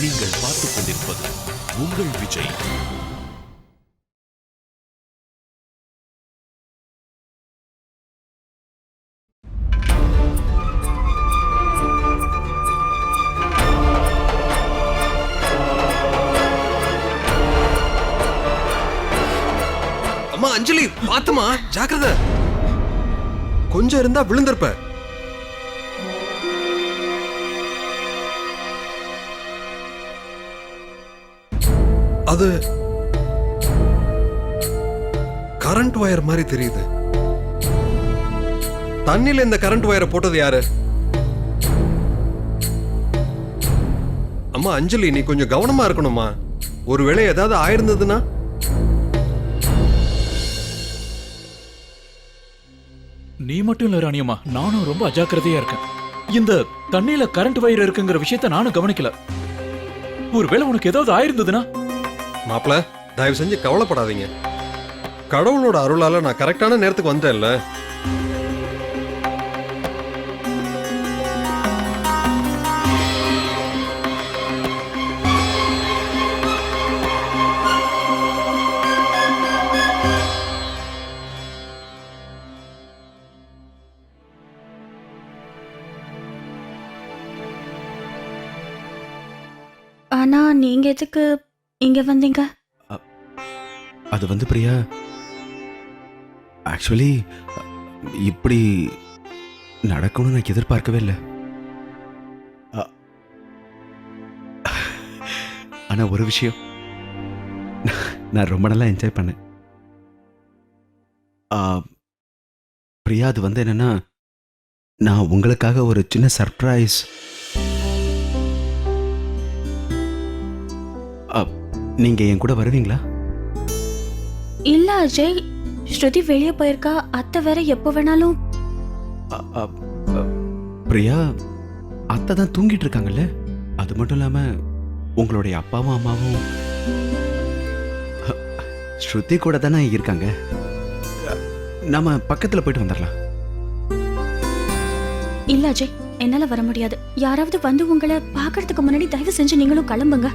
நீங்கள் பார்த்துக் கொண்டிருப்பது உங்கள் விஜய். அம்மா அஞ்சலி பாத்துமா ஜாக்கிரத. கொஞ்சம் இருந்தா விழுந்திருப்ப. அது கரண்ட் ஒயர் மாதிரி தெரியுது. தண்ணில இந்த கரண்ட் ஒயரை போட்டது யாரு? அம்மா அஞ்சலி நீ கொஞ்சம் கவனமா இருக்கணுமா ஒருவேளை ஏதாவது ஆயிருந்ததுன்னா? நீ மட்டும் இல்ல ராணியம்மா நானும் ரொம்ப அஜாக்கிரதையா இருக்கேன். இந்த தண்ணியில கரண்ட் வயர் இருக்குங்கிற விஷயத்த நானும் கவனிக்கல. ஒருவேளை உனக்கு ஏதாவது ஆயிருந்ததுன்னா? மாப்பிள தயவு செஞ்சு கவலைப்படாதீங்க. கடவுளோட அருளால நான் கரெக்டான நேரத்துக்கு வந்தேன்ல. ஆனா நீங்க எதுக்கு இங்க வந்தீங்க? அது வந்து பிரியா ஆக்சுவலி இப்படி நடக்கும்னு நான் எதிர்பார்க்கவே இல்லை. ஆனால் ஒரு விஷயம் நான் ரொம்ப நல்லா என்ஜாய் பண்ணேன். பிரியா அது வந்து என்னன்னா நான் உங்களுக்காக ஒரு சின்ன சர்ப்ரைஸ் நீங்க என் கூட வருவீங்களா? இல்ல அஜய் ஸ்ருதி வெளியே போயிருக்கா அத்தை வேற எப்போ வேணாலும். அ- அ- அ- பிரியா அத்தை தான் தூங்கிட்டு இருக்காங்கல்ல? அது மட்டும் இல்லாம உங்களுடைய அப்பாவும் அம்மாவும். அ, ஸ்ருதி கூட தானே இருக்காங்க? அ, நாம பக்கத்துல போயிட்டு வந்துடலாம் இல்ல அஜய் என்னால வர முடியாது. யாராவது வந்து உங்களை பாக்குறதுக்கு முன்னாடி தயவு செஞ்சு நீங்களும் கிளம்புங்க.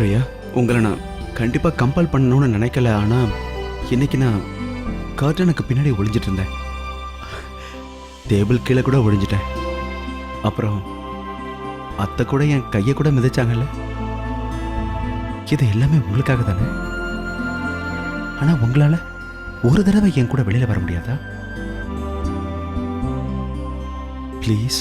பிரியா உங்களை நான் கண்டிப்பா கம்பல் பண்ணணும்னு நினைக்கல ஆனா இன்னைக்கு நான் கர்டனுக்கு பின்னாடி ஒளிஞ்சிட்டு இருந்தேன். டேபிள் கீழே கூட ஒழிஞ்சிட்டேன் அப்புறம் அத்தை கூட என் கையை கூட மிதிச்சாங்கல்ல? இது எல்லாமே உங்களுக்காக தானே? ஆனா உங்களால ஒரு தடவை என் கூட வெளியில வர முடியாதா? ப்ளீஸ்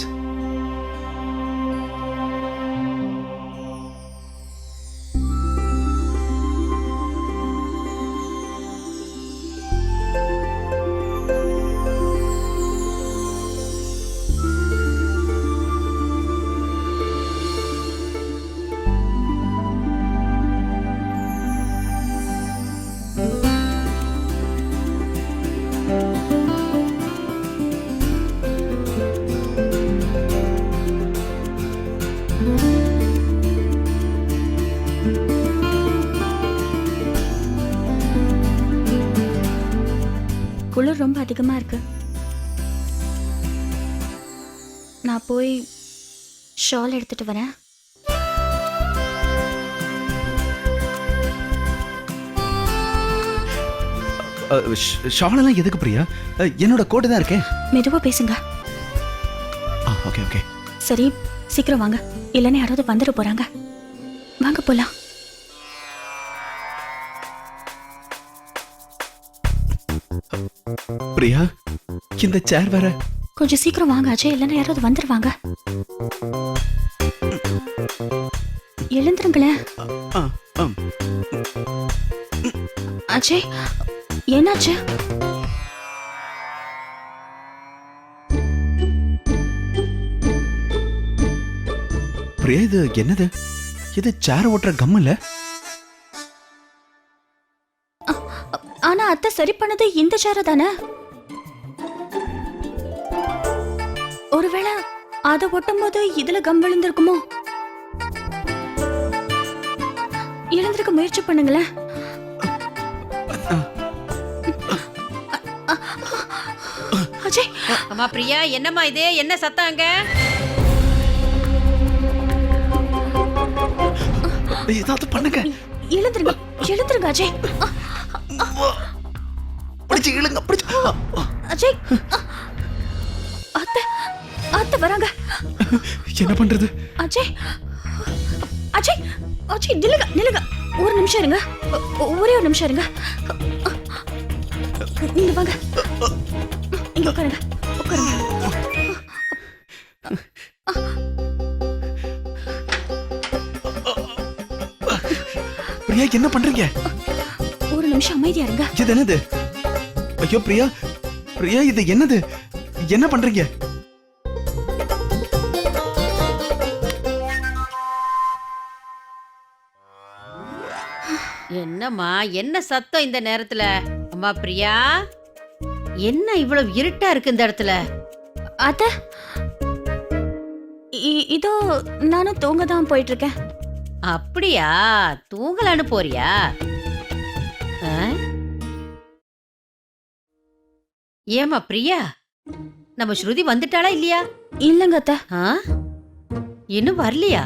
எடுத்துட்டு வரேன். ஷாலெல்லாம் எதுக்கு பிரியா? என்னோட கோட்டு தான் இருக்கேன் மெதுவா பேசுங்க. ஆ ஓகே ஓகே சரி சீக்கிரம் வாங்க. இல்லைன்னா யாராவது வந்துட போறாங்க. வாங்க போலாம். பிரியா இந்த சேர் வேற. கொஞ்சம் சீக்கிரம் வாங்க அஜய். இல்லைன்னா யாராவது வந்துருவாங்க. எழுந்துருங்களேன். அஜய் என்னாச்சு? பிரியா இது என்னது? இது சேர் ஓட்டுற கம் இல்ல? ஆனா அத்தை சரி பண்ணது இந்த சேர தானே? ஒருவேளை அதை ஒட்டும் போது இதுல கம் விழுந்திருக்குமோ? எழுந்திருக்க முயற்சி பண்ணுங்களேன். அஜய். அம்மா பிரியா என்னம்மா இது? என்ன சத்தாங்க ஏதாவது பண்ணுங்க. எழுந்துருங்க எழுந்துருங்க அஜய். பிடிச்சு இழுங்க பிடிச்சு. அஜய். அத்தை அத்தை வராங்க. என்ன பண்றது? அஜய். அஜய். அஜய் நில்லுங்க நில்லுங்க. ஒரு நிமிஷம் இருங்க. ஒரே ஒரு நிமிஷம் இருங்க. நீங்க வாங்க. இங்க உட்காருங்க. உட்காருங்க. பிரியா என்ன பண்றீங்க? ஒரு நிமிஷம் அமைதியா இருங்க. இது என்னது? ஐயோ பிரியா. பிரியா இது என்னது? என்ன பண்றீங்க? என்னம்மா என்ன சத்தம் இந்த நேரத்துல? அம்மா பிரியா? என்ன இவ்வளவு இருட்டா இருக்கு இந்த இடத்துல? அத்த இ- இதோ நானும் தூங்க தான் போயிட்டு இருக்கேன் அப்படியா? தூங்கலான்னு போறியா? ஆ? ஏம்மா பிரியா? நம்ம ஸ்ருதி வந்துட்டாளா இல்லையா? இல்லங்க அத்த? இன்னும் வரலையா?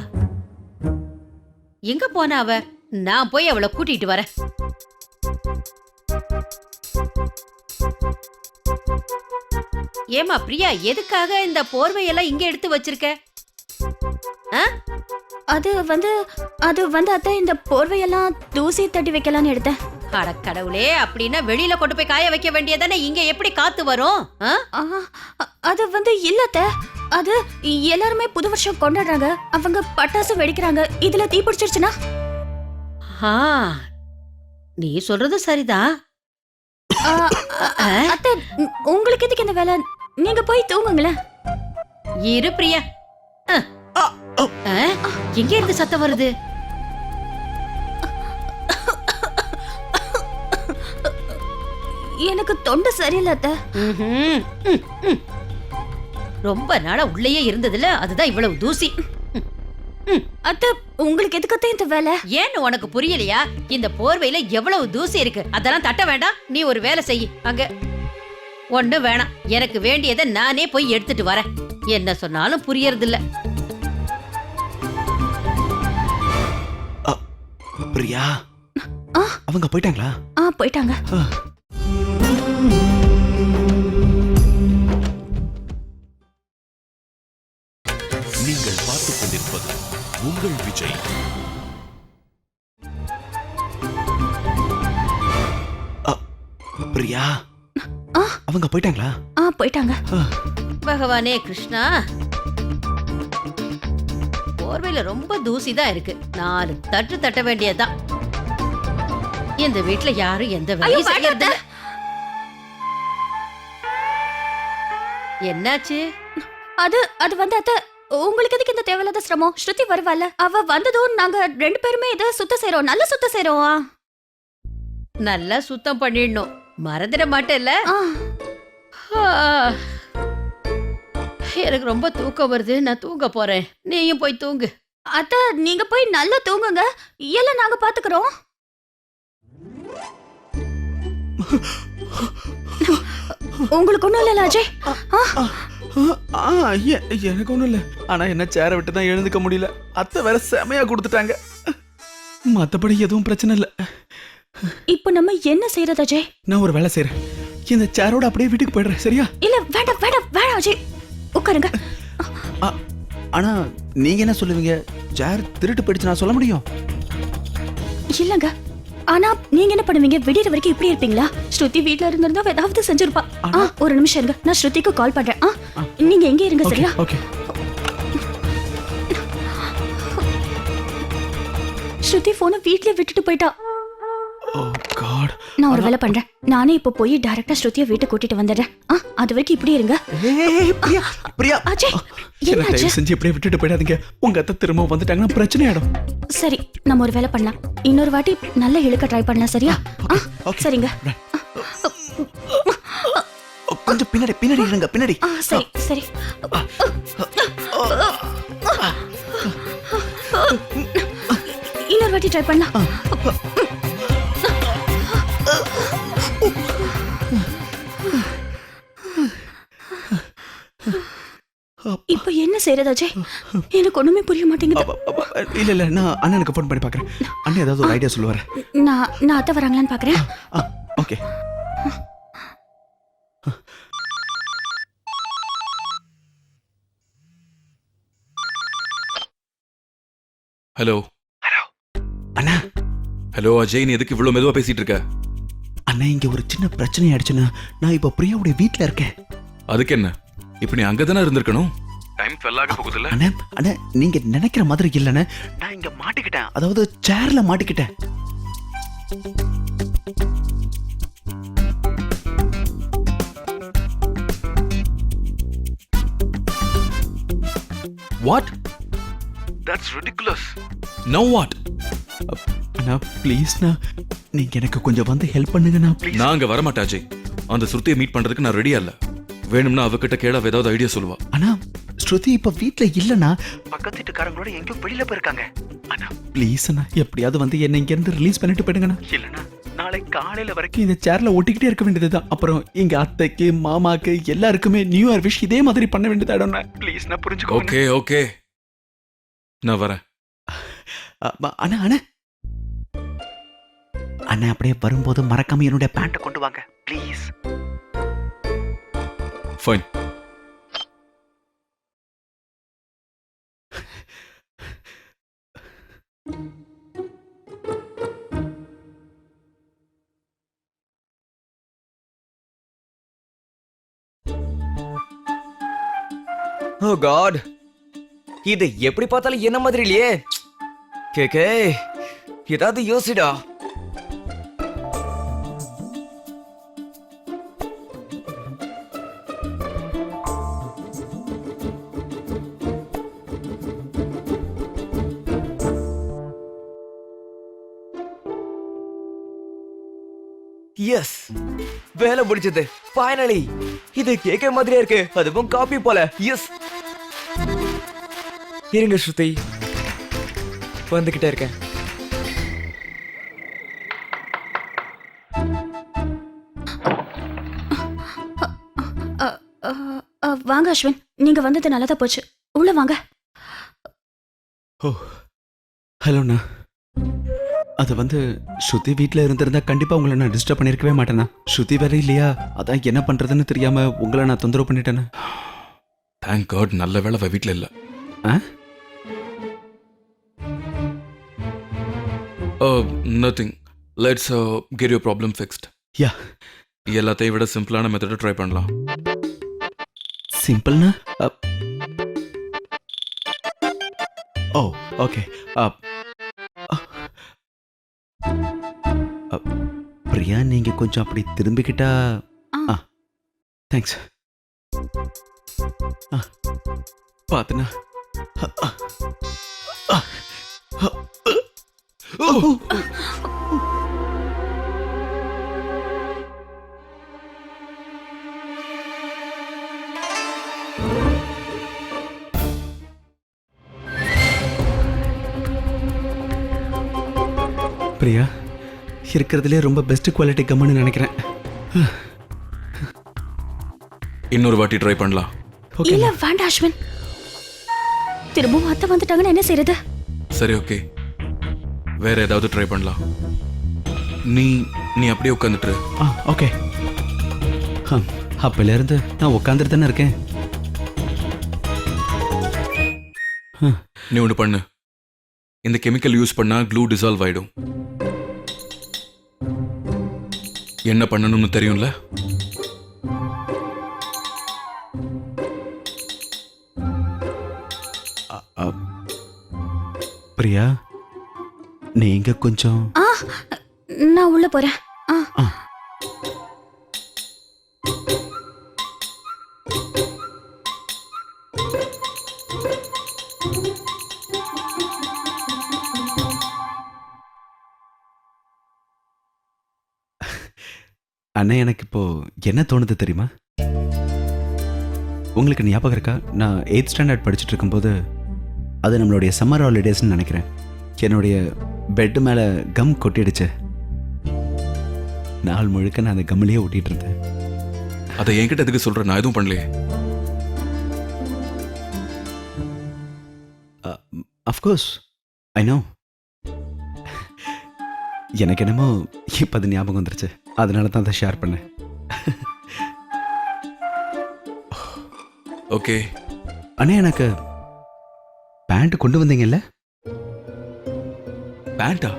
எங்க போனா அவ? நான் போய் அவளை கூட்டிட்டு வரேன். ஏமா பிரியா எதுக்காக இந்த போர்வையெல்லாம் இங்க எடுத்து வச்சிருக்க? அது வந்து அது வந்து அத்தை இந்த போர்வையெல்லாம் தூசி தட்டி வைக்கலாம்னு எடுத்தேன். அட கடவுளே அப்படின்னா வெளியில கொண்டு போய் காய வைக்க வேண்டியதானே? இங்க எப்படி காத்து வரும்? அது வந்து இல்ல அத்தை. அது எல்லாருமே புது வருஷம் கொண்டாடுறாங்க. அவங்க பட்டாசு வெடிக்கிறாங்க. இதுல தீ பிடிச்சிருச்சுன்னா? ஆ நீ சொல்றது சரிதான் அத்தை உங்களுக்கு எதுக்கு இந்த வேலை? நீங்க போய் தூங்குங்களேன். இரு பிரியா? எங்க இருந்து சத்தம் வருது? எனக்கு தொண்டை சரியில்லை அத்தை. ரொம்ப நாளா உள்ளேயே இருந்ததுல அதுதான் இவ்வளவு தூசி. அத்தை உங்களுக்கு எதுக்கு அத்தை இந்த வேலை? ஏன்னு உனக்கு புரியலையா? இந்த போர்வையில எவ்வளவு தூசி இருக்கு? அதெல்லாம் தட்ட வேண்டாம். நீ ஒரு வேலை செய் அங்க. ஒண்ணு வேணாம். எனக்கு வேண்டியதை நானே போய் எடுத்துட்டு வரேன். என்ன சொன்னாலும் புரியறது இல்ல பிரியா. அவங்க போயிட்டாங்களா? ஆ போயிட்டாங்க. உங்கள் விஜய். பிரியா. அவங்க போயிட்டாங்களா? ஆ போயிட்டாங்க. பகவானே கிருஷ்ணா. போர்வையில ரொம்ப தூசி தான் இருக்கு. நாலு தட்டு தட்ட வேண்டியதுதான். இந்த வீட்ல யாரும் எந்த வேலையும் செய்யறது. என்னாச்சு? அது அது வந்து அத்தை உங்களுக்கு எதுக்கு இந்த தேவையில்லாத சிரமம்? ஸ்ருதி வருவாள்ல. அவ வந்ததும் நாங்க ரெண்டு பேருமே இதை சுத்தம் செய்றோம். நல்ல சுத்தம் செய்றோம். நல்லா சுத்தம் பண்ணிடணும். மறந்துட மாட்டேல்ல ஆ. ஆ. எனக்கு ரொம்ப தூக்கம் வருது. நான் தூங்க போறேன். நீயும் போய் தூங்கு. அத்தை நீங்க போய் நல்லா தூங்குங்க. எல்லாம் நாங்க பாத்துக்கிறோம். உங்களுக்கு ஒண்ணும் இல்ல அஜய் ஆ. எ- எனக்கு ஒண்ணும் இல்ல. ஆனா என்ன சேரை விட்டு தான் எழுந்துக்க முடியல. அத்தை வேற செமையா கொடுத்துட்டாங்க. மத்தபடி எதுவும் பிரச்சனை இல்ல. இப்போ நம்ம என்ன செய்யறது அஜய்? நான் ஒரு வேலை செய்றேன். இந்த சேரோட அப்படியே வீட்டுக்கு போயிடுறேன் சரியா? இல்ல வேண்டாம் வேண்டாம் வேண்டாம் அஜய். உட்காருங்க. ஆ, ஆனா நீங்க என்ன சொல்லுவீங்க? சேர் திருட்டு போயிடுச்சு நான் சொல்ல முடியும்? இல்லங்க. ஆனா நீங்க என்ன பண்ணுவீங்க? விடியற வரைக்கும் இப்படி இருப்பீங்களா? ஸ்ருதி வீட்ல இருந்திருந்தா ஏதாவது செஞ்சிருப்பா. ஆ ஒரு நிமிஷம் இருங்க. நான் ஸ்ருதிக்கு கால் பண்றேன். ஆ நீங்க எங்க இருங்க சரியா? ஓகே. ஸ்ருதி போனை வீட்லயே விட்டுட்டு போயிட்டா. நான் ஒரு வேலை பண்றேன். நானே இப்போ போய் டைரக்டா ஸ்ருதியை வீட்டுக்கு கூட்டிட்டு வந்துடுறேன். ஆ அது வரைக்கும் இப்படி இருங்க. பிரியா அஜய் என்ன செஞ்சு இப்படியே விட்டுட்டு போயிடாதீங்க. உங்க அத்தை திரும்ப வந்துட்டாங்கன்னா பிரச்சனை ஆயிடும் சரி நம்ம ஒரு வேலை பண்ணலாம். இன்னொரு வாட்டி நல்ல இழுக்க ட்ரை பண்ணலாம் சரியா? சரிங்க. கொஞ்சம் பின்னாடி பின்னாடி இருங்க பின்னாடி. சரி சரி. இன்னொரு வாட்டி ட்ரை பண்ணலாம். செய்யறது அஜய் எனக்கு ஒண்ணுமே புரிய மாட்டேங்குது. இல்ல இல்ல நான் அண்ணனுக்கு ஃபோன் பண்ணி பார்க்கறேன் அண்ணன் ஏதாவது ஒரு ஐடியா சொல்லுவாரு. நான் நான் அத்தை வராங்களான்னு பாக்குறேன். ஓகே ஹலோ அண்ணா. ஹலோ அஜய் நீ எதுக்கு இவ்வளவு மெதுவா பேசிட்டு இருக்க? அண்ணா இங்க ஒரு சின்ன பிரச்சனை ஆயிடுச்சுன்னா நான் இப்ப பிரியாவுடைய வீட்ல இருக்கேன். அதுக்கு என்ன? இப்ப நீ அங்கதானே இருந்திருக்கணும்? டைம் ஃபெல் ஆக போகுதுல்ல? அண்ணா அண்ணா நீங்க நினைக்கிற மாதிரி இல்லைண்ணே. நான் இங்க மாட்டிக்கிட்டேன். அதாவது சேர்ல மாட்டிக்கிட்டேன். What that's ridiculous no what அண்ணா ப்ளீஸ்ண்ணா நீங்க எனக்கு கொஞ்சம் வந்து ஹெல்ப் பண்ணுங்கண்ணா ப்ளீஸ் நான் அங்க வரமாட்டேன் அஜய். அந்த சுருத்தியை மீட் பண்றதுக்கு நான் ரெடியா இல்ல. வேணும்னா அவகிட்ட கேள அவ ஏதாவது ஐடியா சொல்லுவா. அண்ணா ஸ்ருதி இப்ப வீட்ல இல்லனா? பக்கத்து வீட்டுக்காரங்களோட எங்கேயோ வெளியில போயிருக்காங்க. அண்ணா. ப்ளீஸ் அண்ணா எப்படியாவது வந்து என்ன இங்க இருந்து ரிலீஸ் பண்ணிட்டு போயிடுங்கண்ணா. இல்லனா நாளை காலையில வரைக்கும் இந்த சேர்ல ஒட்டிக்கிட்டே இருக்க வேண்டியதுதான். அப்புறம் எங்க அத்தைக்கு மாமாக்கு எல்லாருக்குமே நியூ இயர் விஷ் இதே மாதிரி பண்ண வேண்டியதாடா ப்ளீஸ் நான் புரிஞ்சுக்கோ ஓகே ஓகே நான் வரேன். அண்ணா அண்ணா. அண்ணா அப்படியே வரும்போது மறக்காம என்னுடைய பேண்ட்டை கொண்டு வாங்க. ப்ளீஸ் ஃபைன் ஓ காட் இது எப்படி பார்த்தாலும் என்ன மாதிரி இல்லையே? கேக்கே ஏதாவது யோசிடா. முடிச்சது ஃபைனலி இது கேக்க மாதிரியே இருக்கு. அதுவும் காப்பி போல. எஸ் இருங்க ஸ்ருதி. வந்துகிட்டே இருக்கேன். வாங்க அஸ்வின். நீங்க வந்தது நல்லதா போச்சு. உள்ள வாங்க. ஓ ஹலோண்ணா அது வந்து ஸ்ருதி வீட்டில் இருந்திருந்தா கண்டிப்பாக உங்களை நான் டிஸ்டர்ப் பண்ணியிருக்கவே மாட்டேண்ணா ஸ்ருதி வேற இல்லையா? அதான் என்ன பண்ணுறதுன்னு தெரியாம உங்களை நான் தொந்தரவு பண்ணிட்டேண்ணா தேங்க் காட் நல்ல வேளை அவ வீட்ல இல்ல. ஆ? Nothing let's get you problem fixed yeah. எல்லாத்தையும் விட சிம்பிளான மெத்தடை ட்ரை பண்ணலாம். சிம்பிள்ண்ணா அப். ஓ ஓகே. பிரியா நீங்க கொஞ்சம் அப்படி திரும்பிக்கிட்டா ஆ. தேங்க்ஸ். ஓ பிரியா இருக்கிறதுலே ரொம்ப பெஸ்ட் குவாலிட்டி கம்முன்னு நினைக்கிறேன். இன்னொரு வாட்டி ட்ரை பண்ணலாம். ஓகே இல்ல வேண்டாம் அஸ்வின். திரும்பவும் அத்தை வந்துட்டாங்கன்னு என்ன செய்யறது சரி ஓகே வேற ஏதாவது ட்ரை பண்ணலாம். நீ நீ அப்படியே உட்காந்துட்டு ஆ ஓகே அப்போலேருந்து நான் உட்காந்துட்டு தானே இருக்கேன். நீ ஒன்று பண்ணு. இந்த கெமிக்கல் யூஸ் பண்ணா க்ளூ டிசால்வ் ஆயிடும். என்ன பண்ணணும்னு தெரியும்ல? பிரியா நீங்க கொஞ்சம் ஆ நான் உள்ள போறேன். அண்ணா எனக்கு இப்போ என்ன தோணுது தெரியுமா? உங்களுக்கு ஞாபகம் இருக்கா? நான் எயித் ஸ்டாண்டர்ட் படிச்சுட்டு இருக்கும்போது அது நம்மளுடைய சம்மர் ஹாலிடேஸ்னு நினைக்கிறேன். என்னுடைய பெட்டு மேலே கம் கொட்டிடுச்சு. நாள் முழுக்க நான் அந்த கம்மிலேயே ஒட்டிட்டு இருந்தேன் அதை என்கிட்ட எதுக்கு சொல்ற? நான் எதுவும் பண்ணலையே. அஃப்கோர்ஸ் ஐ நோ எனக்கு என்னமோ இப்போ அது ஞாபகம் வந்துருச்சு. அதனால தான் அதை ஷேர் பண்ணேன். ஓகே அண்ணே எனக்கு பேண்ட் கொண்டு வந்தீங்கல்ல? பேண்டா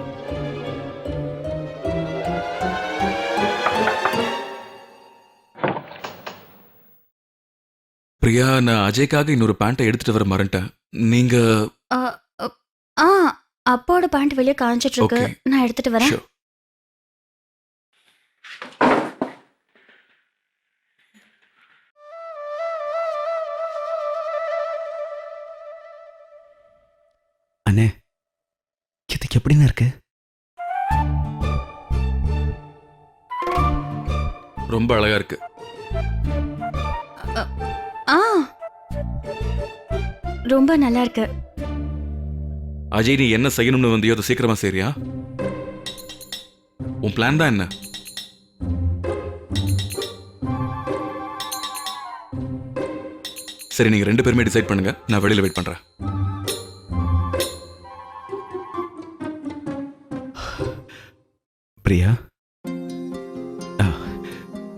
பிரியா நான் அஜய்க்காக இன்னொரு பேண்ட்டை எடுத்துட்டு வர மறந்துட்டேன். நீங்க ஆ, அ, ஆ அப்பாவோட பேண்ட் வெளியே காஞ்சிட்டு இருக்கு. நான் எடுத்துட்டு வரேன். எப்படின்னு இருக்கு? ரொம்ப அழகா இருக்கு. ஆ. ரொம்ப நல்லா இருக்கு. அஜய் நீ என்ன செய்யணும்னு வந்தியோ அதை சீக்கிரமா சரியா உன் பிளான் தான் என்ன? சரி நீங்க ரெண்டு பேருமே டிசைட் பண்ணுங்க. நான் வெளியில வெயிட் பண்றேன்.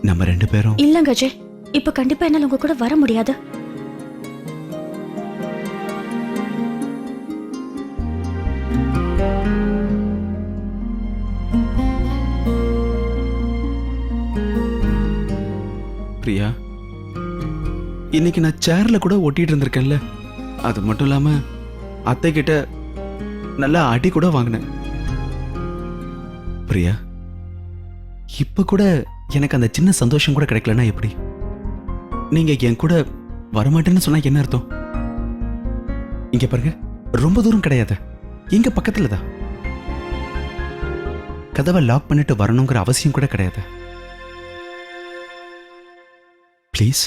நம்ம ரெண்டு பேரும். இல்லங்க அஜய் இப்ப கண்டிப்பா என்னால உங்க கூட வர முடியாது. பிரியா இன்னைக்கு நான் சேர்ல கூட ஒட்டிட்டு இருந்திருக்கேன்ல. அது மட்டும் இல்லாம அத்தை கிட்ட நல்லா அடி கூட வாங்கினேன். பிரியா இப்ப கூட எனக்கு அந்த சின்ன சந்தோஷம் கூட கிடைக்கலன்னா எப்படி? நீங்க என் கூட வரமாட்டேன்னு சொன்னா என்ன அர்த்தம்? இங்க பாருங்க ரொம்ப தூரம் கிடையாது. இங்க பக்கத்தில் தான் கதவை லாக் பண்ணிட்டு வரணுங்கிற அவசியம் கூட கிடையாது. ப்ளீஸ்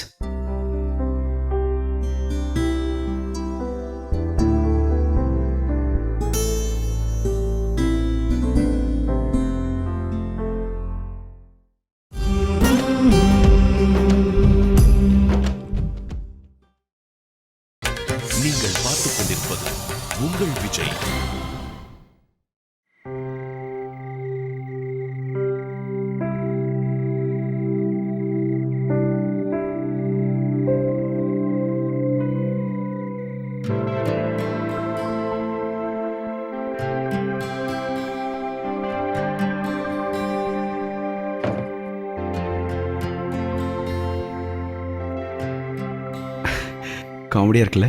காமெடியாக இருக்குல்ல?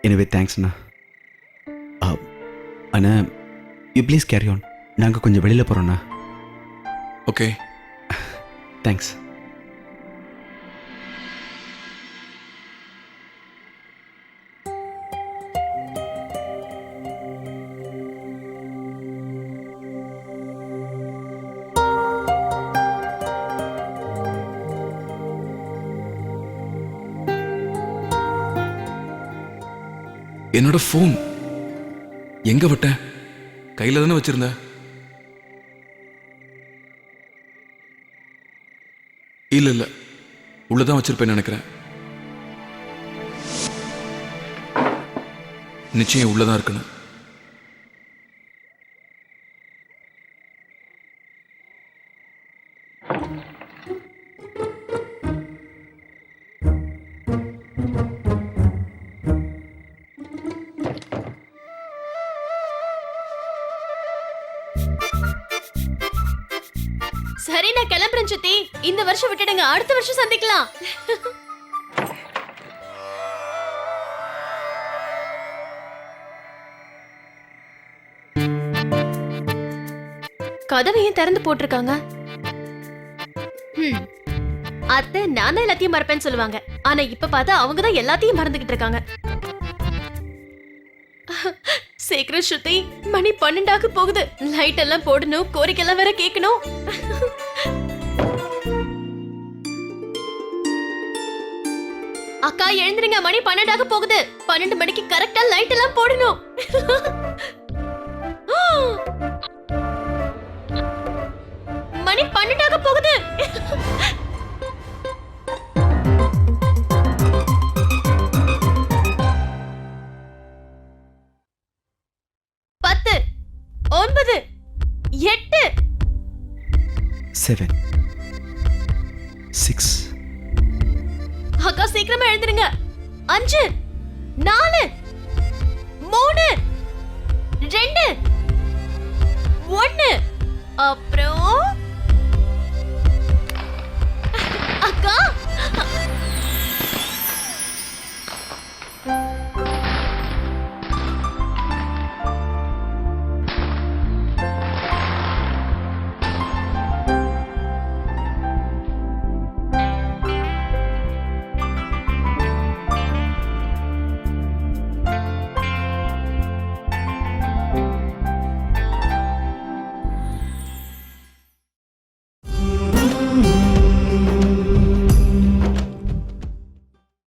எனவே தேங்க்ஸ்ண்ணா அண்ணா. யூ ப்ளீஸ் கேரி ஆன் நாங்கள் கொஞ்சம் வெளியில் போகிறோண்ணா ஓகே தேங்க்ஸ் என்னோட ஃபோன் எங்க விட்ட? கையில தானே வச்சிருந்த? இல்ல இல்ல. உள்ளதான் வச்சிருப்பேன் நினைக்கிறேன். நிச்சயம் உள்ளதான் இருக்கணும். சரி நான் கிளம்புறேன் சித்தி. இந்த வருஷம் விட்டுடுங்க. அடுத்த வருஷம் சந்திக்கலாம். கதவையும் திறந்து போட்டிருக்காங்க? அத்தை நான் தான் எல்லாத்தையும் மறப்பேன்னு சொல்லுவாங்க. ஆனா இப்ப பார்த்தா அவங்க தான் எல்லாத்தையும் மறந்துகிட்டு இருக்காங்க. சீக்கிரம் ஸ்ருதி மணி பன்னெண்டாக போகுது. லைட் எல்லாம் போடணும் கோரிக்கைலாம் வேற கேட்கணும். அக்கா எழுந்திருங்க. மணி பன்னெண்டாக போகுது. பன்னெண்டு மணிக்கு கரெக்டா லைட் எல்லாம் போடணும். மணி பன்னெண்டாக போகுது. பத்து ஒன்பது எட்டு. செவன் சீக்கிரமா எழுந்துருங்க. அஞ்சு நாலு மூணு ரெண்டு ஒன்னு.